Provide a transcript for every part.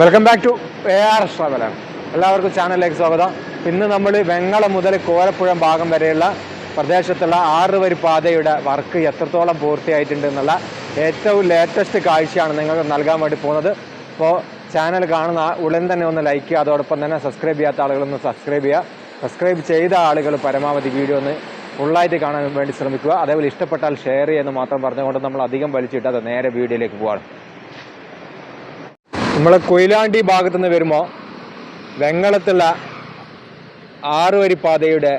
Welcome back to A R ട്രാവലാണ് എല്ലാവർക്കും ചാനലിലേക്ക് സ്വാഗതം. ഇന്ന് നമ്മൾ വെങ്ങളം മുതൽ കോരപ്പുഴം ഭാഗം വരെയുള്ള പ്രദേശത്തുള്ള ആറ് വരി പാതയുടെ വർക്ക് എത്രത്തോളം പൂർത്തിയായിട്ടുണ്ട് എന്നുള്ള ഏറ്റവും ലേറ്റസ്റ്റ് കാഴ്ചയാണ് നിങ്ങൾക്ക് നൽകാൻ വേണ്ടി പോകുന്നത്. അപ്പോൾ ചാനൽ കാണുന്ന ഉടൻ തന്നെ ഒന്ന് ലൈക്ക് ചെയ്യുക. അതോടൊപ്പം തന്നെ സബ്സ്ക്രൈബ് ചെയ്യാത്ത ആളുകളൊന്ന് സബ്സ്ക്രൈബ് ചെയ്യുക. സബ്സ്ക്രൈബ് ചെയ്ത ആളുകൾ പരമാവധി വീഡിയോ ഒന്ന് ഫുള്ളായിട്ട് കാണാൻ വേണ്ടി ശ്രമിക്കുക. അതേപോലെ ഇഷ്ടപ്പെട്ടാൽ ഷെയർ ചെയ്യുമെന്ന് മാത്രം പറഞ്ഞുകൊണ്ട് നമ്മൾ അധികം വലിച്ചിട്ട് അത് നേരെ വീഡിയോയിലേക്ക് പോവാണ്. നമ്മൾ കൊയിലാണ്ടി ഭാഗത്തു നിന്ന് വരുമ്പോൾ വെങ്ങളത്തുള്ള ആറ് വരി പാതയുടെ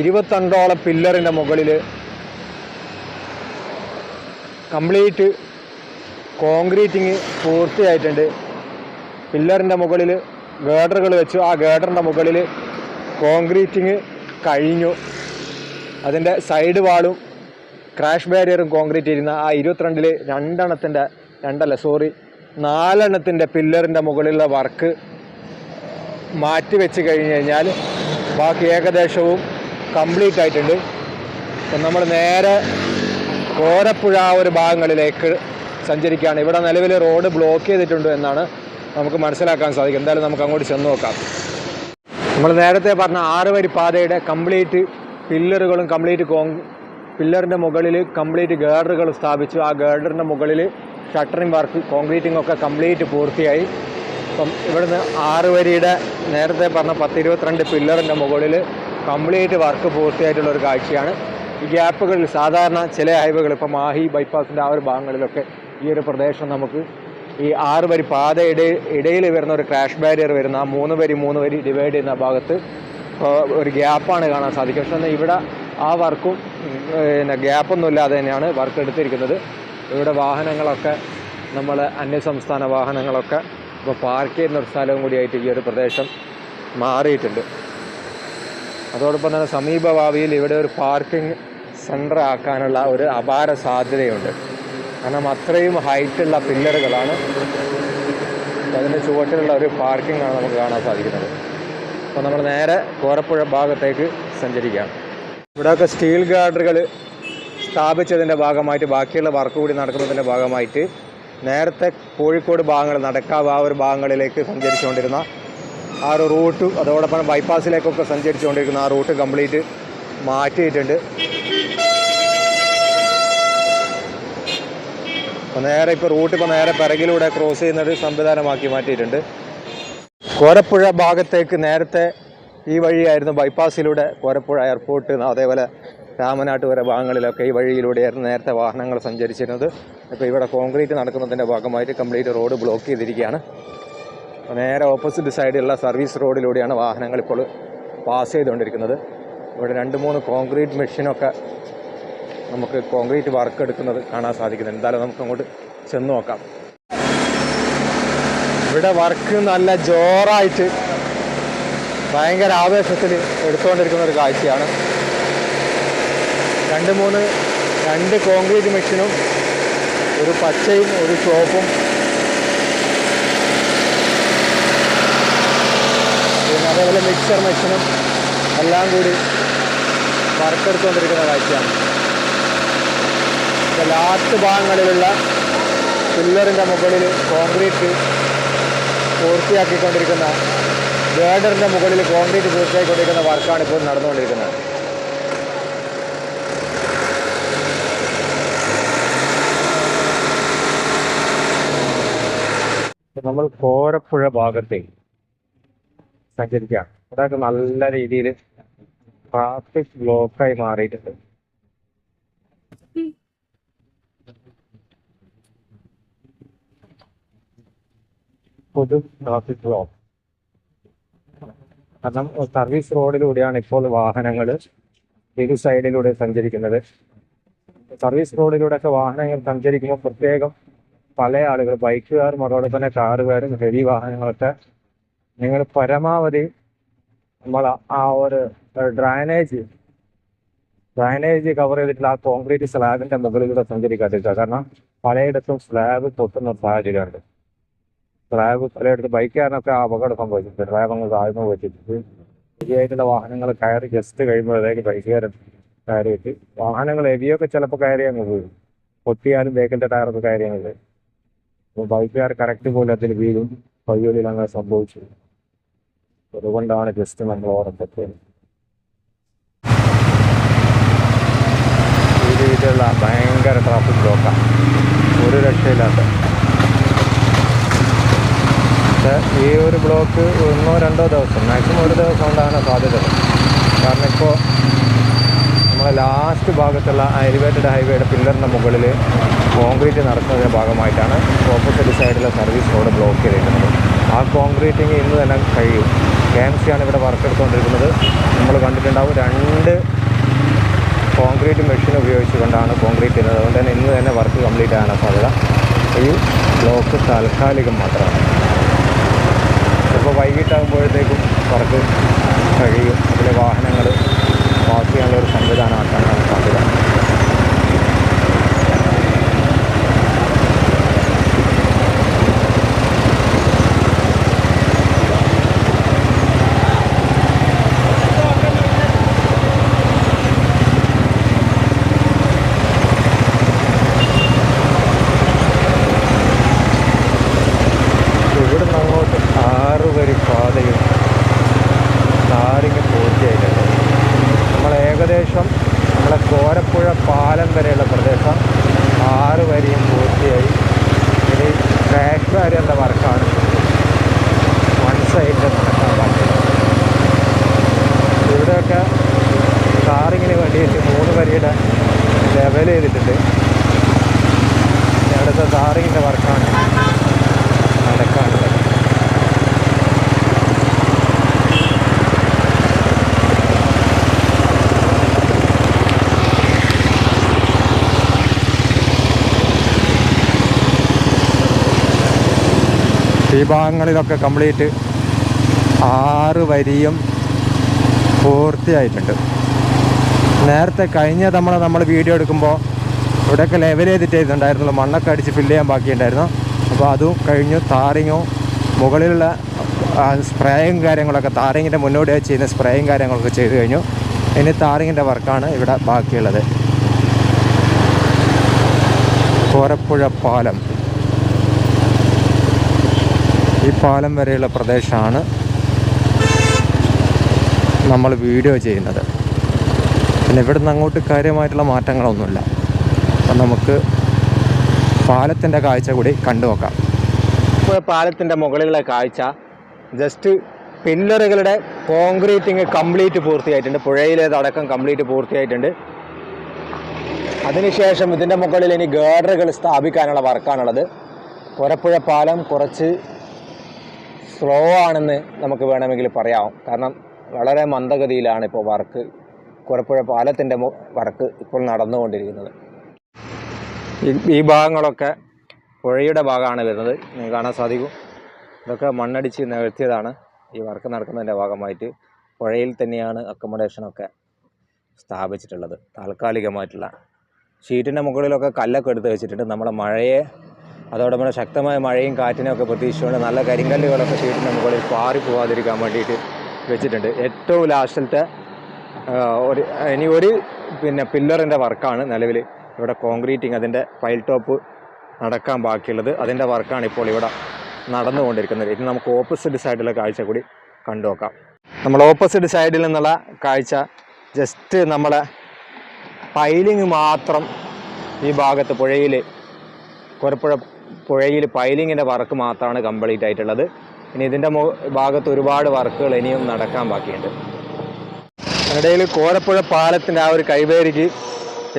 ഇരുപത്തണ്ടോളം പില്ലറിന്റെ മുകളിൽ കംപ്ലീറ്റ് കോൺക്രീറ്റിങ് പൂർത്തിയായിട്ടുണ്ട്. പില്ലറിന്റെ മുകളിൽ ഗേഡറുകൾ വെച്ചു. ആ ഗേഡറിന്റെ മുകളിൽ കോൺക്രീറ്റിങ് കഴിഞ്ഞു. അതിന്റെ സൈഡ് വാളും ക്രാഷ് ബാരിയറും കോൺക്രീറ്റ് ചെയ്യുന്ന ആ ഇരുപത്തിരണ്ടിൽ രണ്ടെണ്ണത്തിന്റെ രണ്ടല്ല സോറി നാലെണ്ണത്തിന്റെ പില്ലറിന്റെ മുകളിലുള്ള വർക്ക് മാറ്റി വെച്ച് കഴിഞ്ഞ് കഴിഞ്ഞാൽ ബാക്കി ഏകദേശവും കംപ്ലീറ്റ് ആയിട്ടുണ്ട്. അപ്പം നമ്മൾ നേരെ കോരപ്പുഴ ഒരു ഭാഗങ്ങളിലേക്ക് സഞ്ചരിക്കുകയാണ്. ഇവിടെ നിലവിൽ റോഡ് ബ്ലോക്ക് ചെയ്തിട്ടുണ്ട് എന്നാണ് നമുക്ക് മനസ്സിലാക്കാൻ സാധിക്കും. എന്തായാലും നമുക്ക് അങ്ങോട്ട് ചെന്ന് നോക്കാം. നമ്മൾ നേരത്തെ പറഞ്ഞ ആറ് വരി പാതയുടെ കംപ്ലീറ്റ് പില്ലറുകളും കംപ്ലീറ്റ് കോൺ പില്ലറിന്റെ മുകളിൽ കംപ്ലീറ്റ് ഗേഡറുകൾ സ്ഥാപിച്ചു. ആ ഗേഡറിന്റെ മുകളിൽ ഷട്ടറിങ് വർക്ക് കോൺക്രീറ്റിംഗ് ഒക്കെ കംപ്ലീറ്റ് പൂർത്തിയായി. അപ്പം ഇവിടുന്ന് ആറ് വരിയുടെ നേരത്തെ പറഞ്ഞ പത്ത് ഇരുപത്തിരണ്ട് പില്ലറിന്റെ മുകളിൽ കംപ്ലീറ്റ് വർക്ക് പൂർത്തിയായിട്ടുള്ള ഒരു കാഴ്ചയാണ്. ഈ ഗ്യാപ്പുകളിൽ സാധാരണ ചില അയവുകൾ ഇപ്പോൾ മാഹി ബൈപ്പാസിന്റെ ആ ഒരു ഭാഗങ്ങളിലൊക്കെ ഈ ഒരു പ്രദേശം നമുക്ക് ഈ ആറ് വരി പാത ഇടയിൽ ഇടയിൽ വരുന്ന ഒരു ക്രാഷ് ബാരിയർ വരുന്ന ആ മൂന്ന് വരി മൂന്ന് വരി ഡിവൈഡ് ചെയ്യുന്ന ഭാഗത്ത് ഒരു ഗ്യാപ്പാണ് കാണാൻ സാധിക്കുക. പക്ഷേ ഇവിടെ ആ വർക്കും പിന്നെ ഗ്യാപ്പൊന്നും ഇല്ലാതെ തന്നെയാണ് വർക്ക് എടുത്തിരിക്കുന്നത്. ഇവിടെ വാഹനങ്ങളൊക്കെ നമ്മൾ അന്യസംസ്ഥാന വാഹനങ്ങളൊക്കെ ഇപ്പോൾ പാർക്ക് ചെയ്യുന്ന ഒരു സ്ഥലവും കൂടിയായിട്ട് ഈ ഒരു പ്രദേശം മാറിയിട്ടുണ്ട്. അതോടൊപ്പം തന്നെ സമീപഭാവിയിൽ ഇവിടെ ഒരു പാർക്കിംഗ് സെന്റർ ആക്കാനുള്ള ഒരു അപാര സാധ്യതയുണ്ട്. കാരണം അത്രയും ഹൈറ്റുള്ള പില്ലറുകളാണ് അതിന്റെ ചുവട്ടിലുള്ള ഒരു പാർക്കിംഗ് ആണ് നമുക്ക് കാണാൻ സാധിക്കുന്നത്. അപ്പോൾ നമ്മൾ നേരെ കോരപ്പുഴ ഭാഗത്തേക്ക് സഞ്ചരിക്കുകയാണ്. ഇവിടെയൊക്കെ സ്റ്റീൽ ഗാർഡറുകൾ സ്ഥാപിച്ചതിന്റെ ഭാഗമായിട്ട് ബാക്കിയുള്ള വർക്ക് കൂടി നടക്കുന്നതിന്റെ ഭാഗമായിട്ട് നേരത്തെ കോഴിക്കോട് ഭാഗങ്ങൾ നടക്കാവ് ആ ഒരു ഭാഗങ്ങളിലേക്ക് സഞ്ചരിച്ചുകൊണ്ടിരുന്ന ആ ഒരു റൂട്ട് അതോടൊപ്പം ബൈപ്പാസിലേക്കൊക്കെ സഞ്ചരിച്ചുകൊണ്ടിരിക്കുന്ന ആ റൂട്ട് കംപ്ലീറ്റ് മാറ്റിയിട്ടുണ്ട്. അപ്പോൾ നേരെ ഇപ്പോൾ റൂട്ട് ഇപ്പോൾ നേരെ പിറകിലൂടെ ക്രോസ് ചെയ്യുന്ന ഒരു സംവിധാനമാക്കി മാറ്റിയിട്ടുണ്ട്. കോരപ്പുഴ ഭാഗത്തേക്ക് നേരത്തെ ഈ വഴിയായിരുന്നു ബൈപ്പാസിലൂടെ കോരപ്പുഴ എയർപോർട്ട് അതേപോലെ രാമനാട്ടുകര ഭാഗങ്ങളിലൊക്കെ ഈ വഴിയിലൂടെയായിരുന്നു നേരത്തെ വാഹനങ്ങൾ സഞ്ചരിച്ചിരുന്നത്. ഇപ്പോൾ ഇവിടെ കോൺക്രീറ്റ് നടക്കുന്നതിന്റെ ഭാഗമായിട്ട് കംപ്ലീറ്റ് റോഡ് ബ്ലോക്ക് ചെയ്തിരിക്കുകയാണ്. നേരെ ഓപ്പോസിറ്റ് സൈഡിലുള്ള സർവീസ് റോഡിലൂടെയാണ് വാഹനങ്ങൾ ഇപ്പോൾ പാസ് ചെയ്തുകൊണ്ടിരിക്കുന്നത്. ഇവിടെ രണ്ട് മൂന്ന് കോൺക്രീറ്റ് മെഷീനൊക്കെ നമുക്ക് കോൺക്രീറ്റ് വർക്ക് എടുക്കുന്നത് കാണാൻ സാധിക്കുന്നുണ്ട്. എന്തായാലും നമുക്ക് അങ്ങോട്ട് ചെന്ന് നോക്കാം. ഇവിടെ വർക്ക് നല്ല ജോറായിട്ട് ഭയങ്കര ആവേശത്തിൽ എടുത്തുകൊണ്ടിരിക്കുന്ന ഒരു കാഴ്ചയാണ്. രണ്ട് മൂന്ന് രണ്ട് കോൺക്രീറ്റ് മെഷീനും ഒരു പച്ചയും ഒരു ചുവപ്പും പിന്നെ അതേപോലെ മിക്സർ മെഷീനും എല്ലാം കൂടി വറുത്തെടുത്തുകൊണ്ടിരിക്കുന്ന കാഴ്ചയാണ്. ലാസ്റ്റ് ഭാഗങ്ങളിലുള്ള പില്ലറിന്റെ മുകളിൽ കോൺക്രീറ്റ് പൂർത്തിയാക്കിക്കൊണ്ടിരിക്കുന്ന ഗേഡറിന്റെ മുകളിൽ കോൺക്രീറ്റ് പൂർത്തിയാക്കിക്കൊണ്ടിരിക്കുന്ന വർക്കാണ് ഇപ്പോൾ നടന്നുകൊണ്ടിരിക്കുന്നത്. നമ്മൾ കോരപ്പുഴ ഭാഗത്തെ സഞ്ചരിക്കുകയാണ് അതൊക്കെ നല്ല രീതിയിൽ ട്രാഫിക് ബ്ലോക്കായി മാറിയിട്ടുണ്ട്. പൊതു ട്രാഫിക് ബ്ലോക്ക് കാരണം സർവീസ് റോഡിലൂടെയാണ് ഇപ്പോൾ വാഹനങ്ങൾ ഇരു സൈഡിലൂടെ സഞ്ചരിക്കുന്നത്. സർവീസ് റോഡിലൂടെയൊക്കെ വാഹനങ്ങൾ സഞ്ചരിക്കുമ്പോൾ പ്രത്യേകം പല ആളുകൾ ബൈക്കുകാരും അതോടൊപ്പം തന്നെ കാറുകാരും ഹെവി വാഹനങ്ങളൊക്കെ നിങ്ങൾ പരമാവധി നമ്മൾ ആ ഒരു ഡ്രൈനേജ് ഡ്രൈനേജ് കവർ ചെയ്തിട്ടുള്ള ആ കോൺക്രീറ്റ് സ്ലാബിന്റെ മുകളിലൂടെ സഞ്ചരിക്കാതിരിക്കുക. കാരണം പലയിടത്തും സ്ലാബ് പൊട്ടുന്ന സാഹചര്യമുണ്ട്. സ്ലാബ് പലയിടത്തും ബൈക്കുകാരനൊക്കെ അപകടം സംഭവിച്ചിട്ടുണ്ട്. ഡ്രൈവർ അങ്ങ് താഴ്ന്നു വെച്ചിട്ട് ഹെവിയായിട്ടുള്ള വാഹനങ്ങൾ കയറി ജസ്റ്റ് കഴിയുമ്പോഴത്തേക്ക് ബൈക്കുകാരൻ കയറിയിട്ട് വാഹനങ്ങൾ ഹെവിയൊക്കെ ചിലപ്പോൾ കയറി അങ്ങ് വീഴും പൊട്ടിയാലും ബേക്കിന്റെ ടയറൊക്കെ കയറി അങ്ങ് അപ്പോൾ ബൈക്കുകാർ കറക്റ്റ് പോലെ അതിൽ വീഴും. പയ്യോലിൽ അങ്ങനെ സംഭവിച്ചു. അതുകൊണ്ടാണ് ജസ്റ്റ് നമ്മൾ ഓർമ്മപ്പെട്ടത് ഭയങ്കര ട്രാഫിക് ബ്ലോക്കാണ് ഒരു രക്ഷയില്ലാത്ത. ഈ ഒരു ബ്ലോക്ക് ഒന്നോ രണ്ടോ ദിവസം മാക്സിമം ഒരു ദിവസം കൊണ്ടാണ് സാധ്യത. കാരണം ഇപ്പോൾ നമ്മളെ ലാസ്റ്റ് ഭാഗത്തുള്ള എലിവേറ്റഡ് ഹൈവേയുടെ പില്ലറിന്റെ മുകളിൽ കോൺക്രീറ്റ് നടക്കുന്നതിന്റെ ഭാഗമായിട്ടാണ് ഓപ്പോസിറ്റ് സൈഡിലെ സർവീസ് റോഡ് ബ്ലോക്ക് ചെയ്തിരിക്കുന്നത്. ആ കോൺക്രീറ്റിങ് ഇന്ന് തന്നെ കഴിയും. കെ എം സിയാണ് ഇവിടെ വർക്ക് എടുത്തുകൊണ്ടിരിക്കുന്നത്. നമ്മൾ കണ്ടിട്ടുണ്ടാവും രണ്ട് കോൺക്രീറ്റ് മെഷീൻ ഉപയോഗിച്ചുകൊണ്ടാണ് കോൺക്രീറ്റ് ചെയ്യുന്നത്. അതുകൊണ്ട് തന്നെ ഇന്ന് തന്നെ വർക്ക് കംപ്ലീറ്റ് ആകാൻ സാധ്യത ഈ ബ്ലോക്ക് താൽക്കാലികം മാത്രമാണ്. ചിലപ്പോൾ വൈകിട്ടാകുമ്പോഴത്തേക്കും വർക്ക് കഴിയും. അതിലെ വാഹനങ്ങൾ പാസ് ചെയ്യാനുള്ള ഒരു സംവിധാനമാക്കാനാണ് സാധ്യത ഇവിടുന്ന് അങ്ങോട്ട് ആറ് വരി പാതയും താരിങ് പൂർത്തിയായിട്ടുണ്ട് നമ്മൾ ഏകദേശം നമ്മുടെ കോരപ്പുഴ പാലം വരെയുള്ള പ്രദേശം. ആറ് വരിയും പൂർത്തിയായി. ഇനി ക്രാഷ് വരെയുള്ള വർക്കാണ്. വൺ സൈഡിൽ നടക്കാൻ പറ്റുന്നത് ഇവിടെയൊക്കെ കാറിങ്ങിന് വേണ്ടിയിട്ട് മൂന്ന് വരിയുടെ ലെവൽ ചെയ്തിട്ടുണ്ട്. അവിടുത്തെ കാറിങ്ങിന്റെ വർക്കാണ് നടക്കാനുള്ളത് ഈ ഭാഗങ്ങളിലൊക്കെ കംപ്ലീറ്റ് ആറ് വരിയും പൂർത്തിയായിട്ടുണ്ട്. നേരത്തെ കഴിഞ്ഞ നമ്മൾ നമ്മൾ വീഡിയോ എടുക്കുമ്പോൾ ഇവിടെയൊക്കെ ലെവൽ ചെയ്തിട്ട് ചെയ്തിട്ടുണ്ടായിരുന്നുള്ളൂ മണ്ണൊക്കെ അടിച്ച് ഫില്ല് ചെയ്യാൻ ബാക്കിയുണ്ടായിരുന്നു. അപ്പോൾ അതും കഴിഞ്ഞു. താറിങ്ങും മുകളിലുള്ള സ്പ്രേയും കാര്യങ്ങളൊക്കെ താറിങ്ങിന്റെ മുന്നോടിയായി ചെയ്യുന്ന സ്പ്രേയും കാര്യങ്ങളൊക്കെ ചെയ്ത് കഴിഞ്ഞു. ഇനി താറിങ്ങിന്റെ വർക്കാണ് ഇവിടെ ബാക്കിയുള്ളത്. കോരപ്പുഴ പാലം. ഈ പാലം വരെയുള്ള പ്രദേശമാണ് നമ്മൾ വീഡിയോ ചെയ്യുന്നത്. പിന്നെ ഇവിടെ നിന്ന് അങ്ങോട്ട് കാര്യമായിട്ടുള്ള മാറ്റങ്ങളൊന്നുമില്ല. അപ്പം നമുക്ക് പാലത്തിന്റെ കാഴ്ച കൂടി കണ്ടു നോക്കാം. പാലത്തിന്റെ മുകളിലുള്ള കാഴ്ച ജസ്റ്റ് പില്ലറുകളുടെ കോൺക്രീറ്റിങ് കംപ്ലീറ്റ് പൂർത്തിയായിട്ടുണ്ട്. പുഴയിലേതടക്കം കംപ്ലീറ്റ് പൂർത്തിയായിട്ടുണ്ട്. അതിനുശേഷം ഇതിന്റെ മുകളിൽ ഇനി ഗേഡറുകൾ സ്ഥാപിക്കാനുള്ള വർക്കാണുള്ളത്. പുരപ്പുഴ പാലം കുറച്ച് സ്ലോ ആണെന്ന് നമുക്ക് വേണമെങ്കിൽ പറയാം. കാരണം വളരെ മന്ദഗതിയിലാണ് ഇപ്പോൾ വർക്ക്. കുറപ്പുഴ പാലത്തിന്റെ വർക്ക് ഇപ്പോൾ നടന്നുകൊണ്ടിരിക്കുന്നത്. ഈ- ഭാഗങ്ങളൊക്കെ പുഴയുടെ ഭാഗമാണ് വരുന്നത്. നിങ്ങൾക്ക് കാണാൻ സാധിക്കും. ഇതൊക്കെ മണ്ണടിച്ച് നികത്തിയതാണ് ഈ വർക്ക് നടക്കുന്നതിന്റെ ഭാഗമായിട്ട്. പുഴയിൽ തന്നെയാണ് അക്കോമഡേഷനൊക്കെ സ്ഥാപിച്ചിട്ടുള്ളത്. താൽക്കാലികമായിട്ടുള്ള. ഷീറ്റിന്റെ മുകളിലൊക്കെ കല്ലൊക്കെ എടുത്ത് വെച്ചിട്ടുണ്ട്. നമ്മളെ മഴയെ അതോടൊപ്പം ശക്തമായ മഴയും കാറ്റിനൊക്കെ പ്രതീക്ഷിച്ചുകൊണ്ട് നല്ല കരിങ്കല്ലുകളൊക്കെ ഷീറ്റിന്റെ മുകളിൽ പാറി പോകാതിരിക്കാൻ വേണ്ടിയിട്ട് വെച്ചിട്ടുണ്ട്. ഏറ്റവും ലാസ്റ്റിലത്തെ ഒരു ഇനി ഒരു പിന്നെ പില്ലറിന്റെ വർക്കാണ് നിലവിൽ. ഇവിടെ കോൺക്രീറ്റിങ് അതിന്റെ പൈൽ ടോപ്പ് നടക്കാൻ ബാക്കിയുള്ളത്. അതിന്റെ വർക്കാണ് ഇപ്പോൾ ഇവിടെ നടന്നുകൊണ്ടിരിക്കുന്നത്. ഇനി നമുക്ക് ഓപ്പോസിറ്റ് സൈഡിലെ കാഴ്ച കൂടി കണ്ടു നോക്കാം നമ്മൾ ഓപ്പോസിറ്റ് സൈഡിൽ നിന്നുള്ള കാഴ്ച ജസ്റ്റ് നമ്മളെ പൈലിങ് മാത്രം ഈ ഭാഗത്ത് പുഴയിൽ കുരപ്പുഴ പുഴയിൽ പൈലിങ്ങിന്റെ വർക്ക് മാത്രമാണ് കംപ്ലീറ്റ് ആയിട്ടുള്ളത്. ഇനി ഇതിന്റെ ഭാഗത്ത് ഒരുപാട് വർക്കുകൾ ഇനിയും നടക്കാൻ ബാക്കിയുണ്ട്. ഇടയിൽ കോരപ്പുഴ പാലത്തിന്റെ ആ ഒരു കൈവേരിക്ക്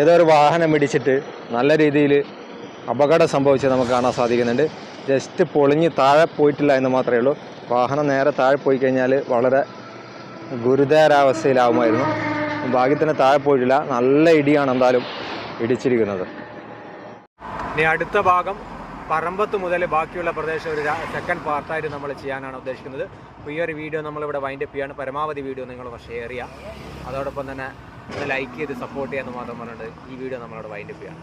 ഏതോ ഒരു വാഹനം ഇടിച്ചിട്ട് നല്ല രീതിയിൽ അപകടം സംഭവിച്ചത് നമുക്ക് കാണാൻ സാധിക്കുന്നുണ്ട്. ജസ്റ്റ് പൊളിഞ്ഞ് താഴെ പോയിട്ടില്ല എന്ന് മാത്രമേ ഉള്ളൂ. വാഹനം നേരെ താഴെ പോയി കഴിഞ്ഞാൽ വളരെ ഗുരുതരാവസ്ഥയിലാവുമായിരുന്നു. ഭാഗ്യത്തിന് താഴെ പോയിട്ടില്ല. നല്ല ഇടിയാണ് എന്തായാലും ഇടിച്ചിരിക്കുന്നത്. ഇനി അടുത്ത ഭാഗം പറമ്പത്ത് മുതൽ ബാക്കിയുള്ള പ്രദേശം ഒരു സെക്കൻഡ് പാർട്ടായിട്ട് നമ്മൾ ചെയ്യാനാണ് ഉദ്ദേശിക്കുന്നത്. അപ്പോൾ ഈ ഒരു വീഡിയോ നമ്മളിവിടെ വൈൻഡപ്പ് ചെയ്യാണ് പരമാവധി വീഡിയോ നിങ്ങൾ ഷെയർ ചെയ്യുക. അതോടൊപ്പം തന്നെ ലൈക്ക് ചെയ്ത് സപ്പോർട്ട് ചെയ്യാമെന്ന് മാത്രം പറഞ്ഞിട്ട് ഈ വീഡിയോ നമ്മളിവിടെ വൈൻഡപ്പ് ചെയ്യാണ്